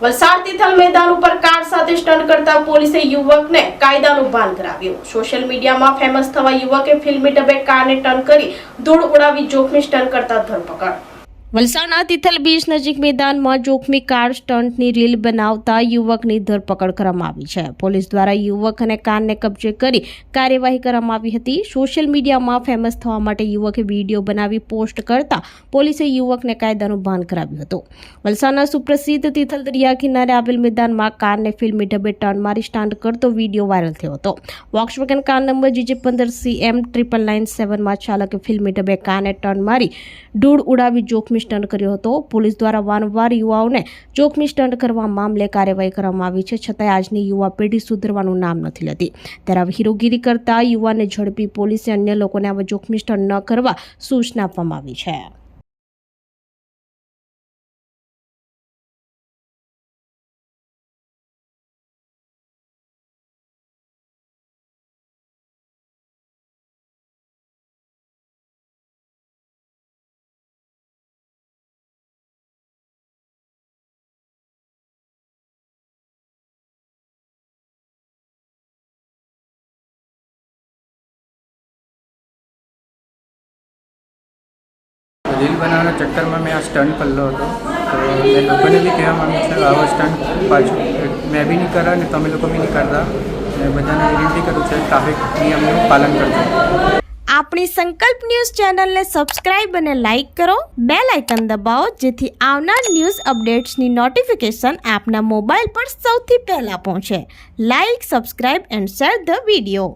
વલસાડ તિથલ મેદાન ઉપર કાર સાથે સ્ટન્ટ કરતા પોલીસે યુવકને કાયદાનું ભાન કરાવ્યું સોશિયલ મીડિયામાં ફેમસ થવા યુવકે ફિલ્મી ડબે કારને ટર્ન કરી ધૂળ ઉડાવી જોખમી સ્ટન્ટ કરતા ધરપકડ. વલસાડના તિથલ બીચ નજીક મેદાનમાં જોખમી કાર સ્ટન્ટની રીલ બનાવતા યુવકની ધરપકડ કરવામાં આવી છે. પોલીસ દ્વારા યુવક અને કારને કબજે કરી કાર્યવાહી કરવામાં આવી હતી. સોશિયલ મીડિયામાં ફેમસ થવા માટે યુવકે વીડિયો બનાવી પોસ્ટ કરતા પોલીસે યુવકને કાયદાનું ભાન કરાવ્યું હતું. વલસાડના સુપ્રસિદ્ધ તિથલ દરિયા કિનારે આવેલ મેદાનમાં કારને ફિલ્મી ઢબે ટર્ન મારી સ્ટાન્ડ કરતો વીડિયો વાયરલ થયો હતો. વોક્સવેગન કાર નંબર જીજે પંદર સીએમ ટ્રિપલ નાઇન સેવનમાં ચાલકે ફિલ્મી ઢબે કારને ટર્ન મારી ધૂળ ઉડાવી જોખમી સ્ટન્ટ કર્યો હતો. પોલીસ દ્વારા વારંવાર યુવાઓને જોખમી સ્ટન્ટ કરવા મામલે કાર્યવાહી કરવામાં આવી છે. છતાંય આજની યુવા પેઢી સુધરવાનું નામ નથી લેતી. ત્યારે હીરોગીરી કરતા યુવાને ઝડપી પોલીસે અન્ય લોકોને આવા જોખમી સ્ટન્ટ ન કરવા સૂચના આપવામાં આવી છે. રીલ બનાવવાના ચક્કરમાં મેં આ સ્ટન્ટ કરેલો હતો. તો મેં લોકોને બી કહેવા માગું છું, આવો સ્ટન્ટ પાછું. મેં બી નહીં કરા અને તમે લોકો બી નહીં કરતા. મેં બધાને વિનંતી કરું છું ટ્રાફિક નિયમનું પાલન કરજો. આપણી સંકલ્પ ન્યૂઝ ચેનલને સબસ્ક્રાઇબ અને લાઇક કરો. બે લાઇકન દબાવો, જેથી આવનાર ન્યૂઝ અપડેટ્સની નોટિફિકેશન આપના મોબાઈલ પર સૌથી પહેલાં પહોંચે. Like subscribe and share the video